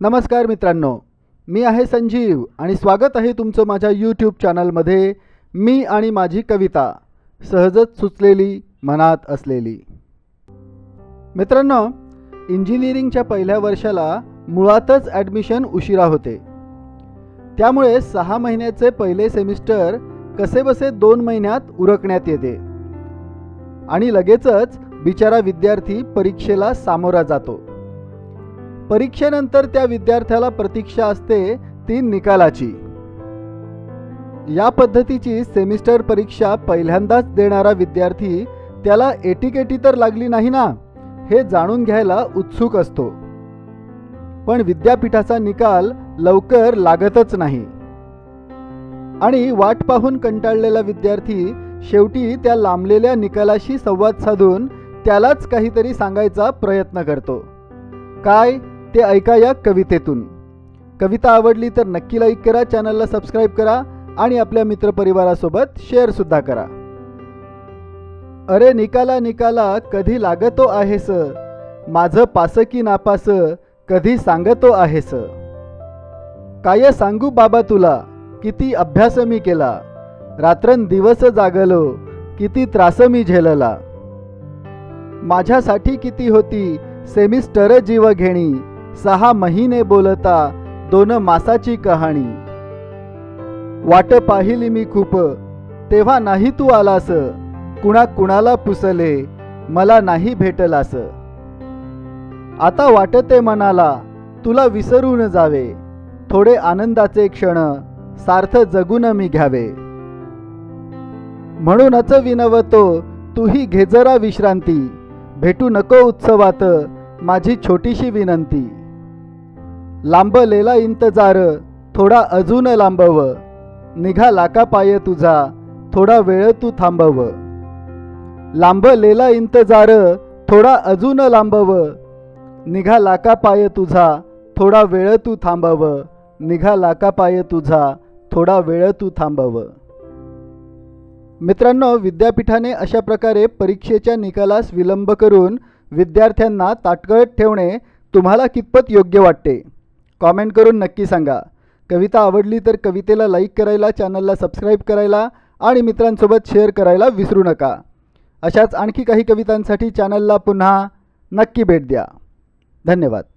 नमस्कार मित्रांनो मी आहे संजीव आणि स्वागत आहे तुमचं माझ्या यूट्यूब चॅनलमध्ये मी आणि माझी कविता सहजच सुचलेली मनात असलेली. मित्रांनो इंजिनिअरिंगच्या पहिल्या वर्षाला मुळातच ॲडमिशन उशिरा होते. त्यामुळे सहा महिन्याचे पहिले सेमिस्टर कसेबसे दोन महिन्यात उरकण्यात येते. आणि लगेचच बिचारा विद्यार्थी परीक्षेला सामोरा जातो. परीक्षेनंतर त्या विद्यार्थ्याला प्रतीक्षा असते ती निकालाची. या पद्धतीची सेमिस्टर परीक्षा पहिल्यांदाच देणारा विद्यार्थी त्याला एटीकेटी तर लागली नाही ना हे जाणून घ्यायला उत्सुक असतो. पण विद्यापीठाचा निकाल लवकर लागतच नाही. आणि वाट पाहून कंटाळलेला विद्यार्थी शेवटी त्या लांबलेल्या निकालाशी संवाद साधून त्यालाच काहीतरी सांगायचा प्रयत्न करतो. काय? ते ऐका या कवितेतून. कविता आवडली तर नक्की लाईक करा चॅनलला सबस्क्राईब करा आणि आपल्या मित्रपरिवारासोबत शेअरसुद्धा करा. अरे निकाला निकाला कधी लागतो आहेस माझं पास की नापास कधी सांगतो आहेस काय सांगू बाबा तुला? किती अभ्यास मी केला. रात्रंदिवस जागलो किती त्रास मी झेलला. माझ्यासाठी किती होती सेमिस्टर जीव घेणी सहा महिने बोलता दोन मासाची कहाणी. वाट पाहिली मी खूप तेव्हा नाही तू आलास. कुणा कुणाला पुसले मला नाही भेटलास. आता वाटते मनाला तुला विसरून जावे. थोडे आनंदाचे क्षण सार्थ जगून मी घ्यावे. म्हणूनच विनवतो तूही घे जरा विश्रांती. भेटू नको उत्सवात माझी छोटीशी विनंती. लांबलेला इंतजार थोडा अजून लांबव. निघाला का पाय तुझा थोडा वेळ तू थांबव. लांबलेला इंतजार थोडा अजून लांबव. निघाला का पाय तुझा थोडा वेळ तू थांबव. निघाला का पाय तुझा थोडा वेळ तू थांबव. मित्रांनो विद्यापीठाने अशा प्रकारे परीक्षेच्या निकालास विलंब करून विद्यार्थ्यांना ताटकळत ठेवणे तुम्हाला कितपत योग्य वाटते? कॉमेंट करून नक्की सांगा. कविता आवडली तर कवितेला लाईक करायला चॅनलला सबस्क्राईब करायला आणि मित्रांसोबत शेअर करायला विसरू नका. अशाच आणखी काही कवितांसाठी चॅनलला पुन्हा नक्की भेट द्या. धन्यवाद.